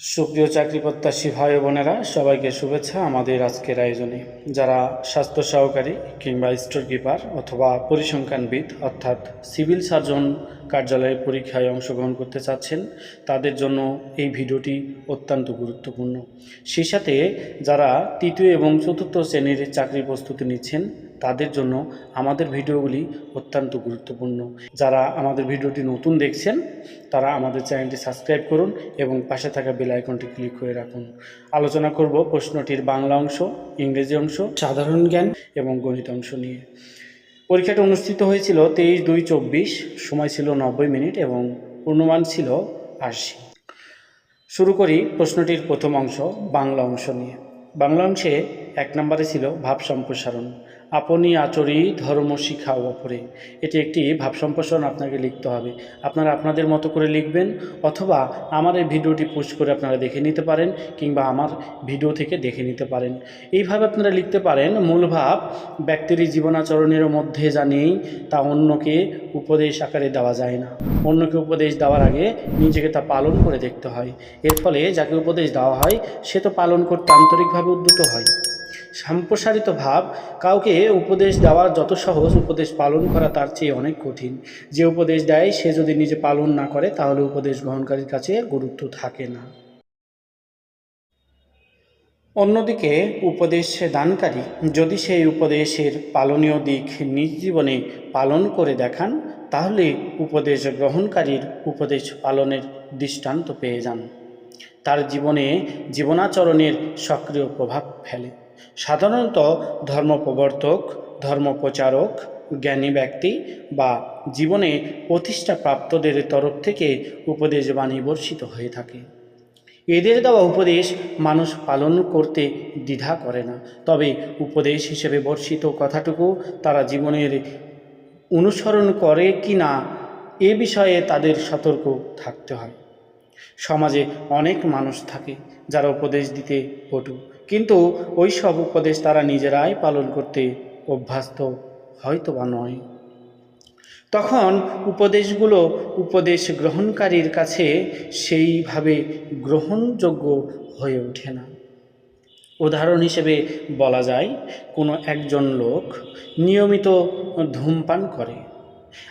সুপ্রিয় চাকরি প্রত্যাশী ভাই বোনেরা, সবাইকে শুভেচ্ছা আমাদের আজকের আয়োজনে। যারা স্বাস্থ্য সহকারী কিংবা স্টোর কিপার অথবা পরিসংখ্যানবিদ, অর্থাৎ সিভিল সার্জন কার্যালয়ে পরীক্ষায় অংশগ্রহণ করতে চাচ্ছেন, তাদের জন্য এই ভিডিওটি অত্যন্ত গুরুত্বপূর্ণ। সেই সাথে যারা তৃতীয় এবং চতুর্থ শ্রেণির চাকরি প্রস্তুতি নিচ্ছেন তাদের জন্য আমাদের ভিডিওগুলি অত্যন্ত গুরুত্বপূর্ণ। যারা আমাদের ভিডিওটি নতুন দেখছেন, তারা আমাদের চ্যানেলটি সাবস্ক্রাইব করুন এবং পাশে থাকা বেল আইকনটি ক্লিক করে রাখুন। আলোচনা করব প্রশ্নটির বাংলা অংশ, ইংরেজি অংশ, সাধারণ জ্ঞান এবং গণিত অংশ নিয়ে। পরীক্ষাটি অনুষ্ঠিত হয়েছিল তেইশ দুই চব্বিশ, সময় ছিল নব্বই মিনিট এবং পূর্ণমান ছিল আশি। শুরু করি প্রশ্নটির প্রথম অংশ, বাংলা অংশ নিয়ে। বাংলা অংশে এক নম্বরে ছিল ভাব সম্প্রসারণ। আপনি আচরি ধর্ম শিখাও অপরে। এটি একটি ভাব সম্প্রসারণ আপনাকে লিখতে হবে। আপনারা আপনাদের মতো করে লিখবেন অথবা আমার এই ভিডিওটি পোস্ট করে আপনারা দেখে নিতে পারেন কিংবা আমার ভিডিও থেকে দেখে নিতে পারেন। এইভাবে আপনারা লিখতে পারেন, মূল ভাব ব্যক্তির জীবনাচরণের মধ্যে যা নেই তা অন্যকে উপদেশ আকারে দেওয়া যায় না। অন্যকে উপদেশ দেওয়ার আগে নিজেকে তা পালন করে দেখতে হয়। এর ফলে যাকে উপদেশ দেওয়া হয়, সে তো পালন করতে আন্তরিকভাবে উদ্যত হয়। সম্প্রসারিত ভাব, কাউকে উপদেশ দেওয়া যত সহজ উপদেশ পালন করা তার চেয়ে অনেক কঠিন। যে উপদেশ দেয়, সে যদি নিজে পালন না করে, তাহলে উপদেশ গ্রহণকারীর কাছে গুরুত্ব থাকে না। অন্যদিকে, উপদেশ দানকারী যদি সেই উপদেশের পালনীয় দিক নিজ জীবনে পালন করে দেখান, তাহলে উপদেশ গ্রহণকারীর উপদেশ পালনের দৃষ্টান্ত পেয়ে যান। তার জীবনে জীবনাচরণের সক্রিয় প্রভাব ফেলে। সাধারণত ধর্মপ্রবর্তক, ধর্মপ্রচারক, জ্ঞানী ব্যক্তি বা জীবনে প্রতিষ্ঠাপ্রাপ্তদের তরফ থেকে উপদেশ বাণী বর্ষিত হয়ে থাকে। এদের দেওয়া উপদেশ মানুষ পালন করতে দ্বিধা করে না। তবে উপদেশ হিসেবে বর্ষিত কথাটুকু তারা জীবনের অনুসরণ করে কি না, এ বিষয়ে তাদের সতর্ক থাকতে হয়। সমাজে অনেক মানুষ থাকে যারা উপদেশ দিতে পটু। কিন্তু ওই সব উপদেশ তারা নিজেরাই পালন করতে অভ্যস্ত হয়তো বা নয়। তখন উপদেশগুলো উপদেশ গ্রহণকারীর কাছে সেইভাবে গ্রহণযোগ্য হয়ে ওঠে না। উদাহরণ হিসেবে বলা যায়, কোনো একজন লোক নিয়মিত ধূমপান করে।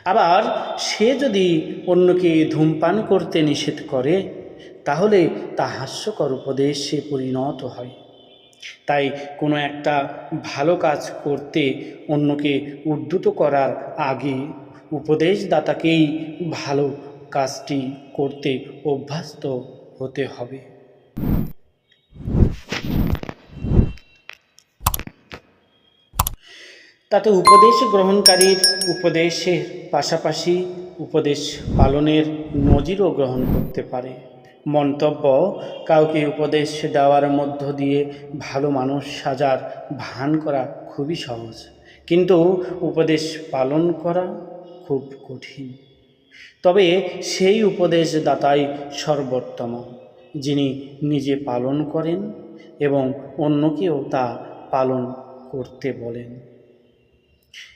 আবার সে যদি অন্যকে ধূমপান করতে নিষেধ করে, তাহলে তা হাস্যকর উপদেশে পরিণত হয়। তাই কোনো একটা ভালো কাজ করতে অন্যকে উদ্ধত করার আগে উপদেশদাতাকেই ভালো কাজটি করতে অভ্যস্ত হতে হবে। তাতে উপদেশ গ্রহণকারীর উপদেশের পাশাপাশি উপদেশ পালনের নজিরও গ্রহণ করতে পারে। মন্তব্য, কাউকে উপদেশ দেওয়ার মধ্য দিয়ে ভালো মানুষ সাজার ভান করা খুবই সহজ। কিন্তু উপদেশ পালন করা খুব কঠিন। তবে সেই উপদেশদাতাই সর্বোত্তম, যিনি নিজে পালন করেন এবং অন্যকেও তা পালন করতে বলেন।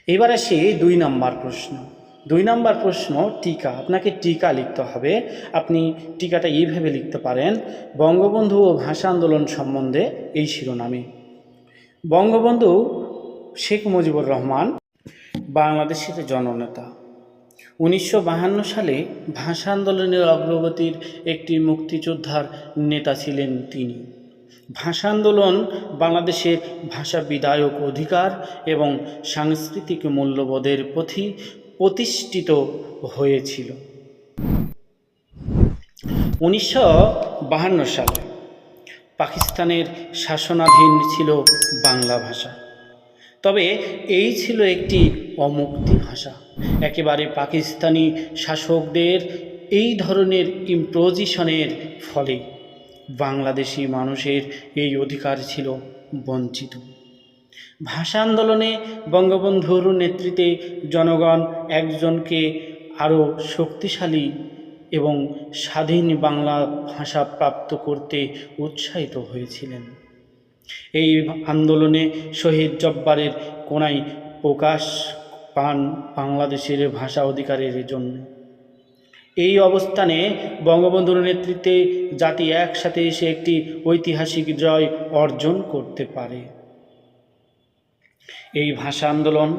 এবার আসি দুই নম্বর প্রশ্ন। দুই নাম্বার প্রশ্ন, টিকা। আপনাকে টিকা লিখতে হবে। আপনি টিকাটা এইভাবে লিখতে পারেন, বঙ্গবন্ধু ও ভাষা আন্দোলন সম্বন্ধে এই শিরোনামে। বঙ্গবন্ধু শেখ মুজিবুর রহমান, বাংলাদেশের জননেতা। উনিশশো সালে ভাষা আন্দোলনের অগ্রগতির একটি মুক্তিযোদ্ধার নেতা ছিলেন তিনি। ভাষা আন্দোলন বাংলাদেশের ভাষা বিধায়ক অধিকার এবং সাংস্কৃতিক মূল্যবোধের প্রতি প্রতিষ্ঠিত হয়েছিল। উনিশশো বাহান্ন সালে পাকিস্তানের শাসনাধীন ছিল বাংলা ভাষা। তবে এই ছিল একটি অমুক্তি ভাষা। একেবারে পাকিস্তানি শাসকদের এই ধরনের ইম্পোজিশনের ফলে বাংলাদেশি মানুষের এই অধিকার ছিল বঞ্চিত। ভাষা আন্দোলনে বঙ্গবন্ধুর নেতৃত্বে জনগণ একজনকে আরও শক্তিশালী এবং স্বাধীন বাংলা ভাষা প্রাপ্ত করতে উৎসাহিত হয়েছিলেন। এই আন্দোলনে শহীদ জব্বারের কোনায় প্রকাশ পান বাংলাদেশের ভাষা অধিকারের জন্য। এই অবস্থানে বঙ্গবন্ধুর নেতৃত্বে জাতি একসাথে এসে একটি ঐতিহাসিক জয় অর্জন করতে পারে। এই ভাষা আন্দোলন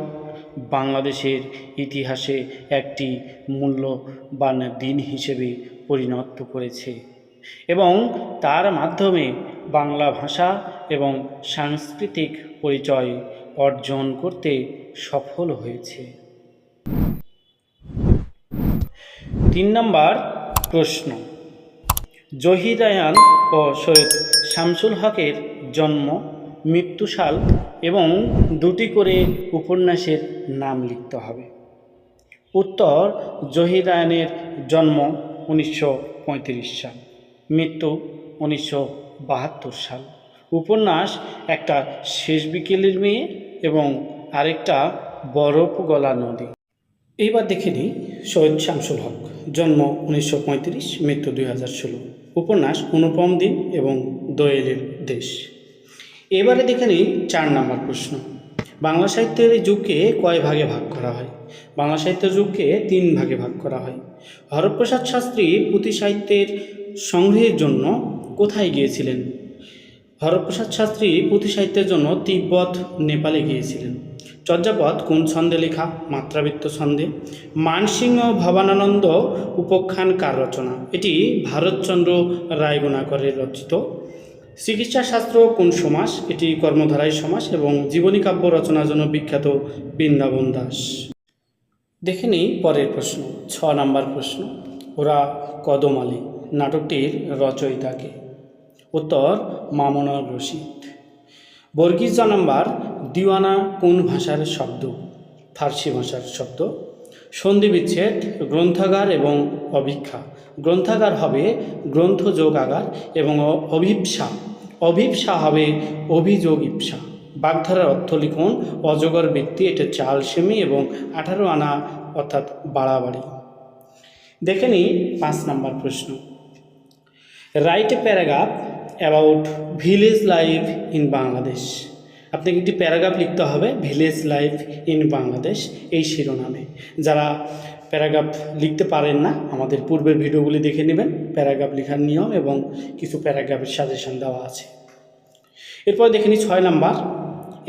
বাংলাদেশের ইতিহাসে একটি মূল্যবান দিন হিসেবে পরিণত করেছে এবং তার মাধ্যমে বাংলা ভাষা এবং সাংস্কৃতিক পরিচয় অর্জন করতে সফল হয়েছে। তিন নম্বর প্রশ্ন। জহির রায়ান ও সৈয়দ শামসুল হকের জন্ম মৃত্যুসাল এবং দুটি করে উপন্যাসের নাম লিখতে হবে। উত্তর জহির রায়ানের জন্ম উনিশশো পঁয়ত্রিশ সাল, মৃত্যু উনিশশো বাহাত্তর সাল। উপন্যাস একটা শেষ বিকেলের মেয়ে এবং আরেকটা বরফ গলা নদী। এইবার দেখে নিই সৈয়দ শামসুল হক, জন্ম উনিশশো পঁয়ত্রিশ, মৃত্যু দুই হাজার ষোলো। উপন্যাস অনুপম দিন এবং দোয়েলের দেশ। এবারে দেখে নিই চার নম্বর প্রশ্ন। বাংলা সাহিত্যের যুগকে কয় ভাগে ভাগ করা হয়? বাংলা সাহিত্যের যুগকে তিন ভাগে ভাগ করা হয়। হরপ্রসাদ শাস্ত্রী পুঁথি সাহিত্যের সংগ্রহের জন্য কোথায় গিয়েছিলেন? হরপ্রসাদ শাস্ত্রী পুঁথি সাহিত্যের জন্য তিব্বত, নেপালে গিয়েছিলেন। চর্যাপদ কোন ছন্দে লেখা? মাত্রাবৃত্ত ছন্দে। মানসিংহ ভবানানন্দ উপাখ্যান কার রচনা? এটি ভারতচন্দ্র রায়গুণাকরের রচিত চিকিৎসা শাস্ত্র কোন সমাস? এটি কর্মধারায় সমাস এবং জীবনী কাব্য রচনার জন্য বিখ্যাত বৃন্দাবন দাস। দেখে নিই পরের প্রশ্ন, ছ নাম্বার প্রশ্ন। ওরা কদম আলী নাটকটির রচয়িতাকে। উত্তর, মামুনুর রশিদ। বর্গিস জ নাম্বার, দিওয়ানা কোন ভাষার শব্দ? ফার্সি ভাষার শব্দ। সন্ধি বিচ্ছেদ, গ্রন্থাগার এবং অভিক্ষা। গ্রন্থাগার হবে গ্রন্থ যোগাগার এবং অভিপ্সা। অভিপ্সা হবে অভিযোগ ইপসা। বাগধারার অর্থ লিখন, অজগর ব্যক্তি, এটা চাল সেমি এবং আঠারো আনা, অর্থাৎ বাড়াবাড়ি। দেখে নিই পাঁচ নম্বর প্রশ্ন। Write a paragraph about village life in Bangladesh আপনাকে একটি প্যারাগ্রাফ লিখতে হবে ভিলেজ লাইফ ইন বাংলাদেশ এই শিরোনামে। যারা প্যারাগ্রাফ লিখতে পারেন না, আমাদের পূর্বের ভিডিওগুলি দেখে নেবেন, প্যারাগ্রাফ লেখার নিয়ম এবং কিছু প্যারাগ্রাফের সাজেশন দেওয়া আছে। এরপর দেখে নিই ছয় নাম্বার,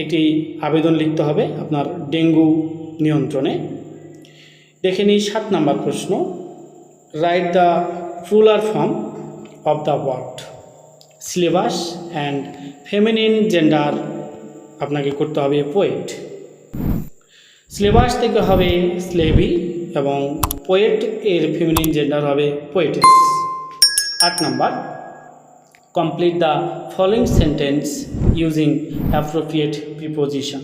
একটি আবেদন লিখতে হবে আপনার ডেঙ্গু নিয়ন্ত্রণে। দেখে নিই সাত নাম্বার প্রশ্ন write the fuller form of the word syllabus and feminine gender আপনাকে করতে হবে পোয়েট সিলেবাস থেকে হবে স্লেভি এবং পোয়েট এর ফেমিনিন জেন্ডার হবে পোয়েটিস আট number complete the following sentence using appropriate preposition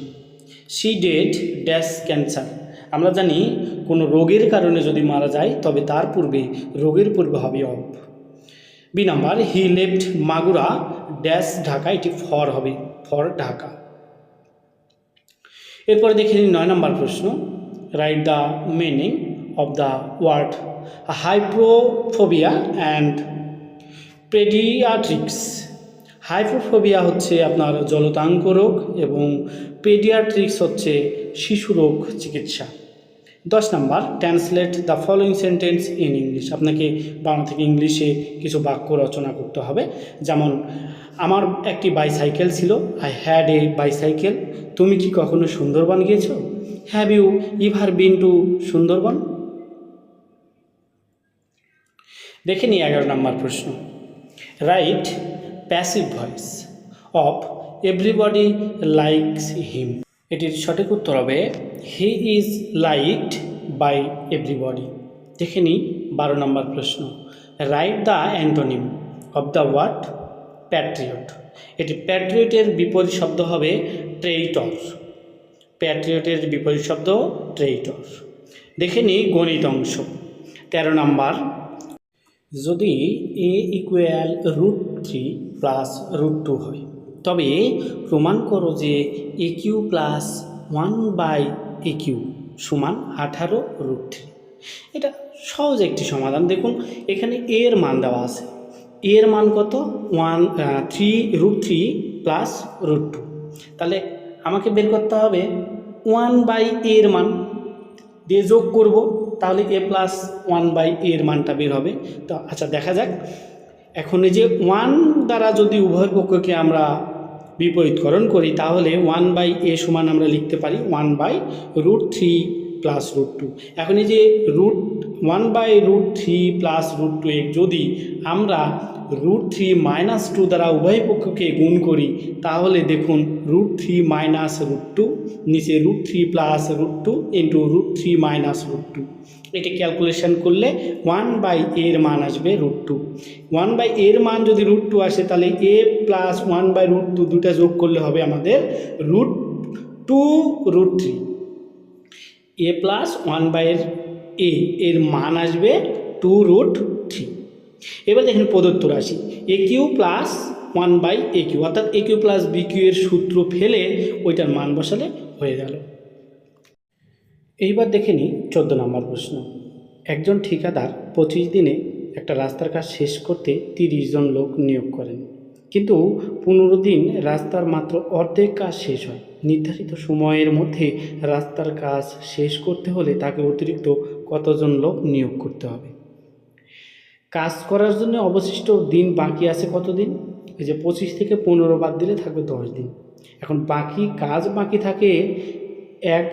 she dead dash cancer আমরা জানি কোনো রোগের কারণে যদি মারা যায়, তবে তার পূর্বে রোগের পূর্বে হবে of B number he left Magura dash Dhaka, এটি ফর হবে, ফর ঢাকা। এরপরে দেখে নিন নয় নম্বর প্রশ্ন। Write the meaning of the word hydrophobia and paediatrics hydrophobia হচ্ছে আপনার জলতাঙ্ক রোগ এবং পেডিয়াট্রিক্স হচ্ছে শিশু রোগ চিকিৎসা। দশ number translate the following sentence in English আপনাকে বাংলা থেকে ইংলিশে কিছু বাক্য রচনা করতে হবে। যেমন, আমার একটি বাইসাইকেল ছিল। আই হ্যাড এ বাইসাইকেল তুমি কি কখনো সুন্দরবন গিয়েছো? Have you ever been to Sundarban দেখে নিই এগারো নম্বর প্রশ্ন। Write passive voice of everybody likes him এটির সঠিক উত্তর হবে he is liked by everybody দেখে নিই বারো নম্বর প্রশ্ন। Write the antonym of the word patriot এটি প্যাট্রিয়টের বিপরীত শব্দ হবে ট্রেইটর প্যাট্রিয়টের বিপরীত শব্দ ট্রেইটর। দেখে নিই গণিত অংশ। তেরো নাম্বার। যদি a equal root three plus root two হয়, তবে প্রমাণ করো যে a cube plus one by a cube সমান আঠারো রুট থ্রি এটা সহজ একটি সমাধান। দেখুন, এখানে এর মান দেওয়া আছে। এর মান কত? One three root three plus root two তাহলে আমাকে বের করতে হবে ওয়ান বাই এর মান। দিয়ে যোগ করব, তাহলে এ প্লাস ওয়ান বাই এর মানটা বের হবে। তো আচ্ছা দেখা যাক। এখন এই যে ওয়ান দ্বারা যদি উভয় পক্ষকে আমরা বিপরীতকরণ করি, তাহলে ওয়ান বাই এ সমান আমরা লিখতে পারি one by root three plus root two এখন এই যে root one by root three plus root two এ যদি আমরা রুট থ্রি মাইনাস টু দ্বারা উভয় পক্ষকে গুণ করি, তাহলে দেখুন root three minus root two নিচে root three plus root two into root three minus root two এটা ক্যালকুলেশন করলে ওয়ান বাই এর মান আসবে রুট টু ওয়ান বাই এর মান যদি রুট টু আসে, তাহলে a plus one by root two দুটা যোগ করলে হবে আমাদের root two root three a plus one by এর এ এর মান আসবে টু রুট থ্রি এবার দেখেন প্রদত্ত রাশি a cube plus one by a cube, অর্থাৎ a cube plus b cube এর সূত্র ফেলে ওইটার মান বসালে হয়ে গেল। এইবার দেখে নিই চোদ্দ নম্বর প্রশ্ন। একজন ঠিকাদার পঁচিশ দিনে একটা রাস্তার কাজ শেষ করতে তিরিশ জন লোক নিয়োগ করেন। কিন্তু পনেরো দিন রাস্তার মাত্র অর্ধেক কাজ শেষ হয়। নির্ধারিত সময়ের মধ্যে রাস্তার কাজ শেষ করতে হলে তাকে অতিরিক্ত কতজন লোক নিয়োগ করতে হবে? কাজ করার জন্য অবশিষ্ট দিন বাকি আছে কতদিন এই যে পঁচিশ থেকে পনেরো বাদ দিলে থাকবে দশ দিন। এখন বাকি কাজ বাকি থাকে এক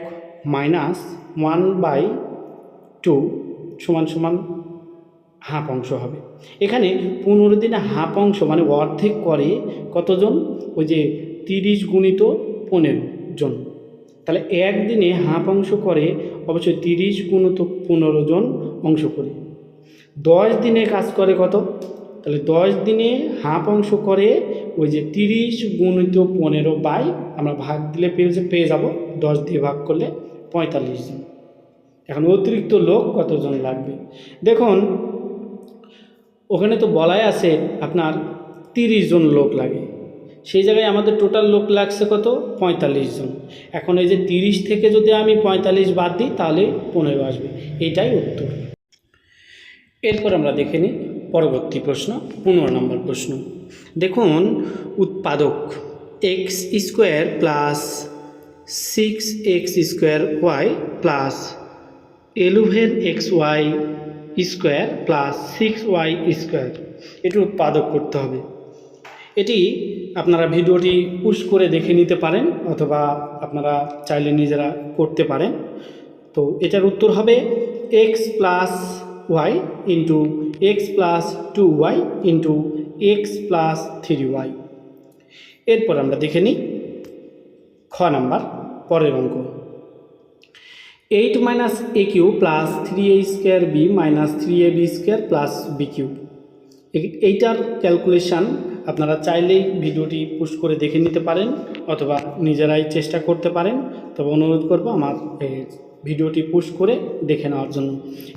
মাইনাস ওয়ান বাই টু সমান সমান হাফ অংশ হবে। এখানে পনেরো দিনে হাফ অংশ মানে অর্ধেক করে কতজন? ওই যে তিরিশ গুণিত পনেরো জন। তাহলে একদিনে হাফ অংশ করে অবশ্যই তিরিশ গুণিত পনেরো জন অংশ করে। দশ দিনে কাজ করে কত? তাহলে দশ দিনে হাফ অংশ করে ওই যে তিরিশ গুণিত পনেরো বাই আমরা ভাগ দিলে পেয়ে পেয়ে যাব। দশ দিয়ে ভাগ করলে পঁয়তাল্লিশ জন। এখন অতিরিক্ত লোক কতজন লাগবে? দেখুন ওখানে তো বলাই আছে আপনার তিরিশ জন লোক লাগে। সেই জায়গায় আমাদের টোটাল লোক লাগছে কত? পঁয়তাল্লিশ জন। এখন এই যে তিরিশ থেকে যদি আমি পঁয়তাল্লিশ বাদ দিই, তাহলে পনেরো আসবে। এটাই উত্তর। এরপর আমরা দেখে নিই পরবর্তী প্রশ্ন, পনেরো নম্বর প্রশ্ন। দেখুন, উৎপাদক x square plus six x square y plus eleven x y square plus six y square. এটি উৎপাদক করতে হবে। এটি আপনারা ভিডিওটি পুশ করে দেখে নিতে পারেন অথবা আপনারা চাইলে নিজেরা করতে পারেন। তো এটার উত্তর হবে x plus y into x plus two y into x plus three y এরপর আমরা দেখে নিই খ নাম্বার, পরের অঙ্ক। Eight minus a cube plus three a square b minus three a b square plus b cube এইটার calculation আপনারা চাইলেই ভিডিওটি পুশ করে দেখে নিতে পারেন অথবা নিজেরাই চেষ্টা করতে পারেন। তবে অনুরোধ করব আমার ভিডিওটি পুশ করে দেখে নেওয়ার জন্য।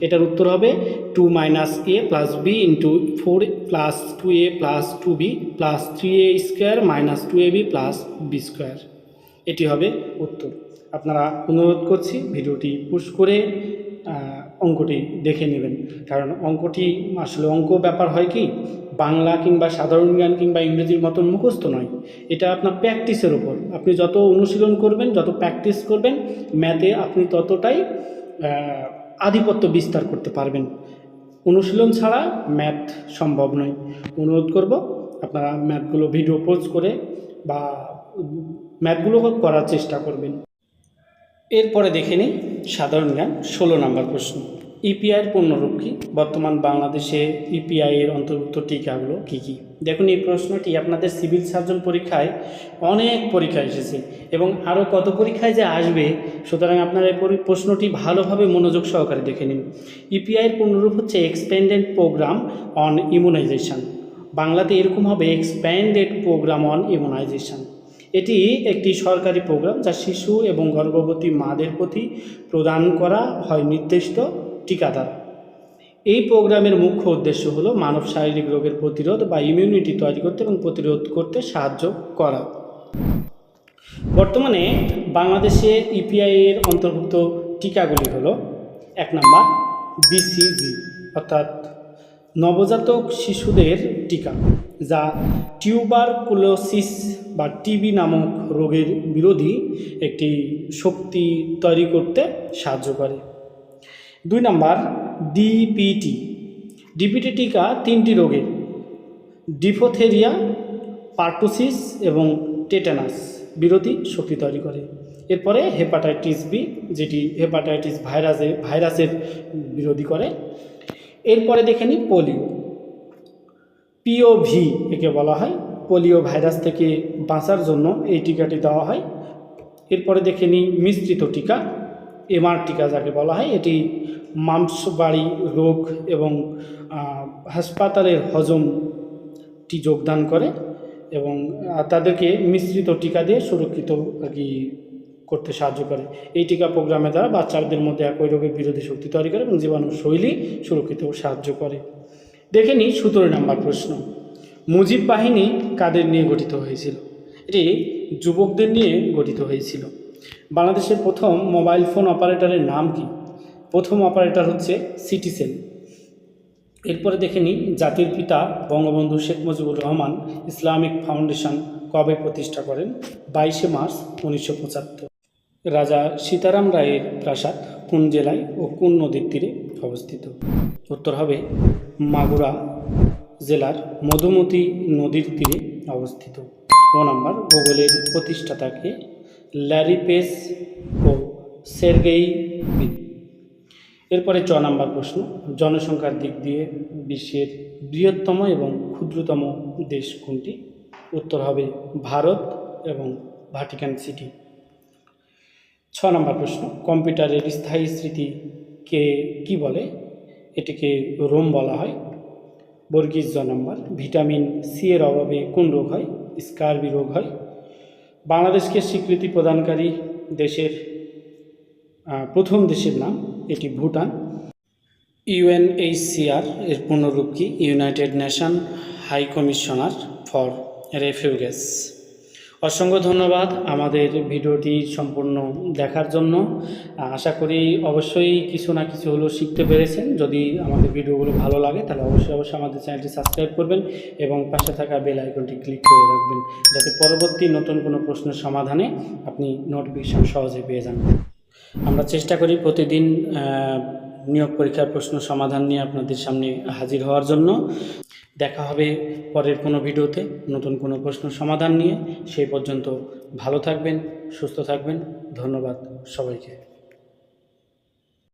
এটার উত্তর হবে two minus a plus b into four plus two a plus two b plus three a square minus two a b plus b square. এটি হবে উত্তর। আপনারা অনুরোধ করছি ভিডিওটি পুশ করে অঙ্কটি দেখে নেবেন। কারণ অঙ্কটি আসলে অঙ্ক ব্যাপার হয় কি, বাংলা কিংবা সাধারণ জ্ঞান কিংবা ইংরেজির মতন মুখস্থ নয়। এটা আপনার প্র্যাকটিসের উপর। আপনি যত অনুশীলন করবেন, যত প্র্যাকটিস করবেন, ম্যাথে আপনি ততটাই আধিপত্য বিস্তার করতে পারবেন। অনুশীলন ছাড়া ম্যাথ সম্ভব নয়। অনুরোধ করব, আপনারা ম্যাথগুলো ভিডিও পোস্ট করে বা ম্যাথগুলো করার চেষ্টা করবেন। এরপরে দেখে নিই সাধারণ জ্ঞান, ষোলো নম্বর প্রশ্ন। ইপিআইয়ের পণ্যরূপ কী? বর্তমান বাংলাদেশে ইপিআইয়ের অন্তর্ভুক্ত টিকাগুলো কী কী? দেখুন, এই প্রশ্নটি আপনাদের সিভিল সার্জন পরীক্ষায় অনেক পরীক্ষা এসেছে এবং আরও কত পরীক্ষায় যে আসবে, সুতরাং আপনারা এই প্রশ্নটি ভালোভাবে মনোযোগ সহকারে দেখে নিন। ইপিআইয়ের পূর্ণরূপ হচ্ছে এক্সপেন্ডেড প্রোগ্রাম অন ইমিউনাইজেশন বাংলাতে এরকম হবে এক্সপ্যান্ডেড প্রোগ্রাম অন ইমিউনাইজেশন এটি একটি সরকারি প্রোগ্রাম যা শিশু এবং গর্ভবতী মাদের প্রতি প্রদান করা হয় নির্দিষ্ট টিকা দ্বারা এই প্রোগ্রামের মুখ্য উদ্দেশ্য হলো মানব শারীরিক রোগের প্রতিরোধ বা ইমিউনিটি তৈরি করতে এবং প্রতিরোধ করতে সাহায্য করা। বর্তমানে বাংলাদেশে ইপিআই এর অন্তর্ভুক্ত টিকাগুলি হলো এক নম্বর বিসিজি অর্থাৎ নবজাতক শিশুদের টিকা। যা টিউবারকুলোসিস বা টিবি নামক রোগের বিরোধী একটি শক্তি তৈরি করতে সাহায্য করে। দুই নাম্বার ডিপিটি ডিপিটি টিকা তিনটি রোগের, ডিফোথেরিয়া, পার্টোসিস এবং টেটানাস বিরোধী শক্তি তৈরি করে। এরপরে হেপাটাইটিস বি, যেটি হেপাটাইটিস ভাইরাসে, ভাইরাসের বিরোধী করে। এরপরে দেখে নিই পোলিও। পিওভি একে বলা হয়। পোলিও ভাইরাস থেকে বাঁচার জন্য এই টিকাটি দেওয়া হয়। এরপরে দেখে নিই মিশ্রিত টিকা এমআর টিকা যাকে বলা হয়। এটি মাংসবাড়ি রোগ এবং হাসপাতালের হজমটি যোগদান করে এবং তাদেরকে মিশ্রিত টিকা দিয়ে সুরক্ষিত আর কি করতে সাহায্য করে। এই টিকা প্রোগ্রামের দ্বারা বাচ্চাদের মধ্যে একই রোগের বিরোধী শক্তি তৈরি করে এবং জীবাণু শৈলী সুরক্ষিত সাহায্য করে। দেখে নিই সতেরো নম্বর প্রশ্ন। মুজিব বাহিনী কাদের নিয়ে গঠিত হয়েছিল? এটি যুবকদের নিয়ে গঠিত হয়েছিল। বাংলাদেশের প্রথম মোবাইল ফোন অপারেটরের নাম কি? প্রথম অপারেটর হচ্ছে সিটিসেল। এরপরে দেখে নিই জাতির পিতা বঙ্গবন্ধু শেখ মুজিবুর রহমান ইসলামিক ফাউন্ডেশন কবে প্রতিষ্ঠা করেন? বাইশে মার্চ উনিশশো পঁচাত্তর। রাজা সীতারাম রায়ের প্রাসাদ কোন জেলায় ও কোন নদীর তীরে? অবস্থিত। উত্তর হবে মাগুরা জেলার মধুমতি নদীর তীরে অবস্থিত। ও নাম্বার গুগলের প্রতিষ্ঠাতাকে ল্যারি পেস ও সের্গেই এরপরে চ নাম্বার প্রশ্ন, জনসংখ্যার দিক দিয়ে বিশ্বের বৃহত্তম এবং ক্ষুদ্রতম দেশ কোনটি? উত্তর হবে ভারত এবং ভাটিকান সিটি। ছ নম্বর প্রশ্ন, কম্পিউটারের স্থায়ী স্মৃতিকে কি বলে? এটিকে রোম বলা হয়। বর্গিস জ নম্বর। ভিটামিন সি এর অভাবে কোন রোগ হয়? স্কারবি রোগ হয়। বাংলাদেশকে স্বীকৃতি প্রদানকারী দেশের প্রথম দেশের নাম এটি ভুটান। ইউএনএইচসিআর এর পূর্ণরূপ কি? United Nation High Commissioner for Refugees. অসংখ্য ধন্যবাদ আমাদের ভিডিওটি সম্পূর্ণ দেখার জন্য। আশা করি অবশ্যই কিছু না কিছু হলেও শিখতে পেরেছেন। যদি আমাদের ভিডিওগুলো ভালো লাগে, তাহলে অবশ্যই অবশ্যই আমাদের চ্যানেলটি সাবস্ক্রাইব করবেন এবং পাশে থাকা বেল আইকনটি ক্লিক করে রাখবেন যাতে পরবর্তী নতুন কোনো প্রশ্নের সমাধানে আপনি নোটিফিকেশান সহজে পেয়ে যান। আমরা চেষ্টা করি প্রতিদিন নিয়োগ পরীক্ষার প্রশ্ন সমাধান নিয়ে আপনাদের সামনে হাজির হওয়ার জন্য দেখা হবে পরের কোনো ভিডিওতে। নতুন কোনো প্রশ্ন সমাধান নিয়ে। সেই পর্যন্ত ভালো থাকবেন, সুস্থ থাকবেন। ধন্যবাদ সবাইকে।